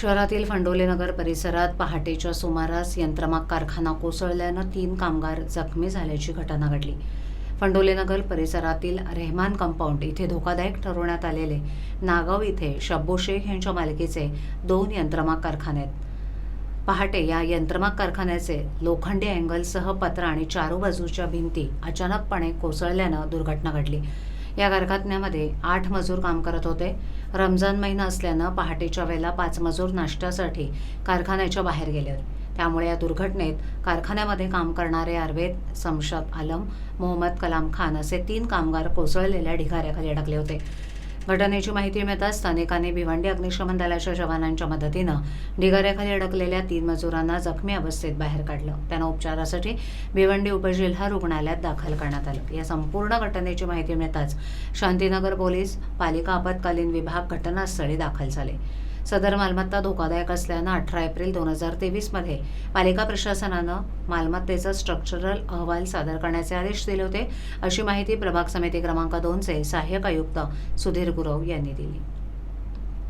शहरातील फंडोलेनगर परिसरात पहाटेच्या सुमारास यंत्रमाग कारखाना कोसळल्यानं तीन कामगार जखमी झाल्याची घटना घडली. फंडोलेनगर परिसरातील रेहमान कंपाऊंड इथे धोकादायक ठरवण्यात आलेले नागाव इथे शब्बो शेख यांच्या मालकीचे दोन यंत्रमाग कारखाने आहेत. पहाटे या यंत्रमाग कारखान्याचे लोखंडी अँगलसह पत्र आणि चारू बाजूच्या भिंती अचानकपणे कोसळल्यानं दुर्घटना घडली. या कारखान्यामध्ये आठ मजूर काम करत होते. रमजान महिना असल्यानं पहाटेच्या वेळेला पाच मजूर नाश्त्यासाठी कारखान्याच्या बाहेर गेले. होते त्यामुळे या दुर्घटनेत कारखान्यामध्ये काम करणारे आर्वेद समशद आलम मोहम्मद कलाम खान असे तीन कामगार कोसळलेल्या ढिगाऱ्याखाली अडकले होते. घटनेची माहिती मिळताच स्थानिकांनी भिवंडी अग्निशमन दलाच्या जवानांच्या मदतीनं ढिगाऱ्याखाली अडकलेल्या तीन मजुरांना जखमी अवस्थेत बाहेर काढलं. त्यांना उपचारासाठी भिवंडी उपजिल्हा रुग्णालयात दाखल करण्यात आलं. या संपूर्ण घटनेची माहिती मिळताच शांतीनगर पोलीस पालिका आपत्कालीन विभाग घटनास्थळी दाखल झाले. सदर मालमत्ता धोकादायक असल्यानं अठरा एप्रिल दोन हजार तेवीसमध्ये पालिका प्रशासनानं मालमत्तेचा स्ट्रक्चरल अहवाल सादर करण्याचे आदेश दिले होते. अशी माहिती प्रभाग समिती क्रमांक दोनचे सहाय्यक आयुक्त सुधीर गुरव यांनी दिली.